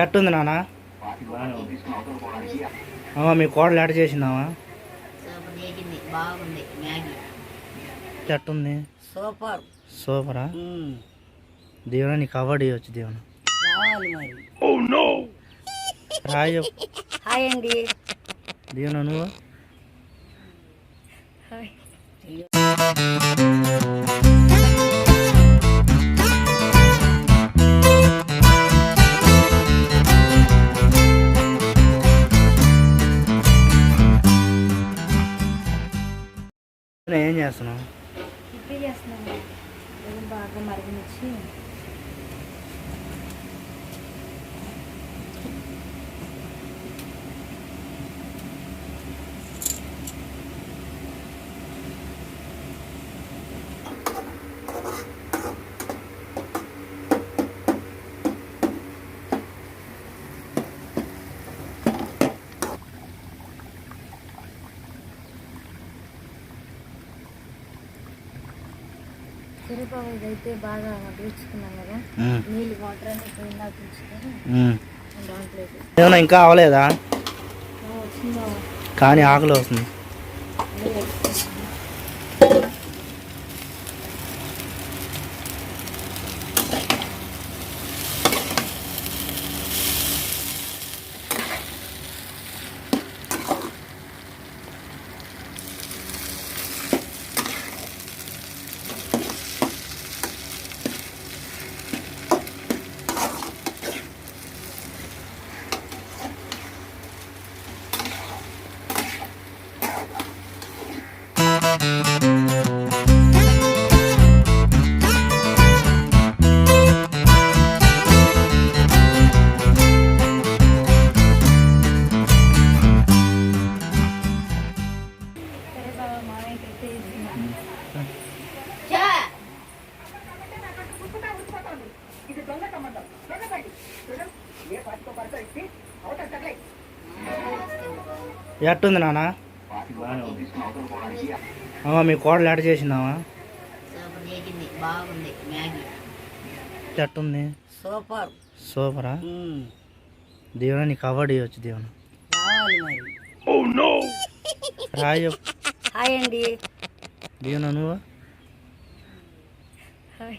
ఎట్టుంది నానా? అమ్మ మీ కోడలు ఎట చేసిందామా ఎట్టుంది? సూపర్? సూపరా మ్మ్. నీకు కబడ్డీ ఇవ్వచ్చు దీవెన రాయ హాయ్ అండి దీవెన నువ్వు ఏం చేస్తున్నావు? ఇప్పి చేస్తున్నాను. బాగా మరిగించి కరివేపాకు అయితే బాగా మగ్గించుకున్నాం కదా. నీళ్ళు వాటర్ అన్ని పోయిందా. దాంట్లో ఇంకా అవలేదా? కానీ ఆకలి వస్తుంది. ఎట్టుంది నాన్న అమ్మ మీ కోడలు ఎట చేసిందామా? ఎట్టుంది? సూపర్. సూపరా. దీవెన నీకు కబడ్డీ వచ్చు దీవెన రాయి చెప్పు. హాయ్ అండి. దీవెన నువ్వు? హాయ్.